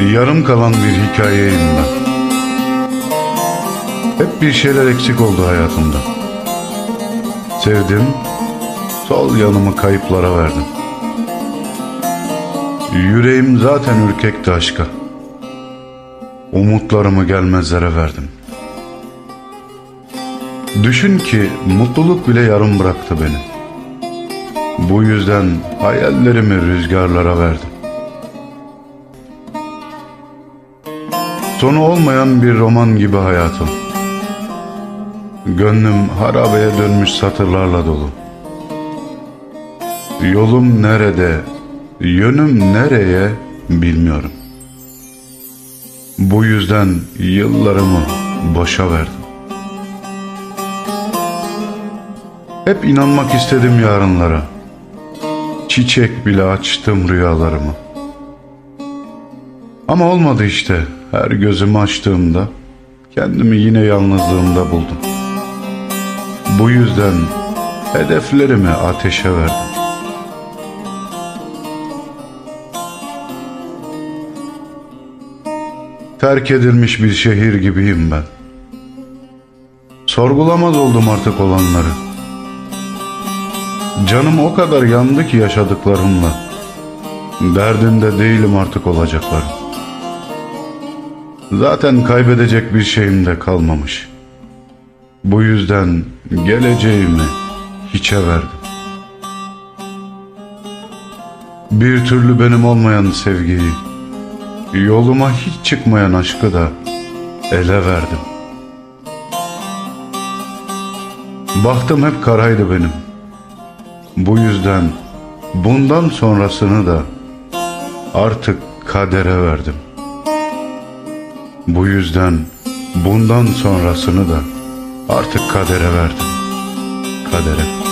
Yarım kalan bir hikayeyim ben. Hep bir şeyler eksik oldu hayatımda. Sevdim, sol yanımı kayıplara verdim. Yüreğim zaten ürkekti aşka. Umutlarımı gelmezlere verdim. Düşün ki mutluluk bile yarım bıraktı beni. Bu yüzden hayallerimi rüzgarlara verdim. Sonu olmayan bir roman gibi hayatım. Gönlüm harabeye dönmüş satırlarla dolu. Yolum nerede, yönüm nereye bilmiyorum. Bu yüzden yıllarımı boşa verdim. Hep inanmak istedim yarınlara. Çiçek bile açtım rüyalarımı. Ama olmadı işte. Her gözümü açtığımda kendimi yine yalnızlığımda buldum. Bu yüzden hedeflerimi ateşe verdim. Terk edilmiş bir şehir gibiyim ben. Sorgulamaz oldum artık olanları. Canım o kadar yandı ki yaşadıklarımla. Derdinde değilim artık olacaklarım. Zaten kaybedecek bir şeyim de kalmamış. Bu yüzden geleceğimi hiçe verdim. Bir türlü benim olmayan sevgiyi, yoluma hiç çıkmayan aşkı da ele verdim. Bahtım hep karaydı benim. Bu yüzden bundan sonrasını da artık kadere verdim. Bu yüzden bundan sonrasını da artık kadere verdim. Kadere.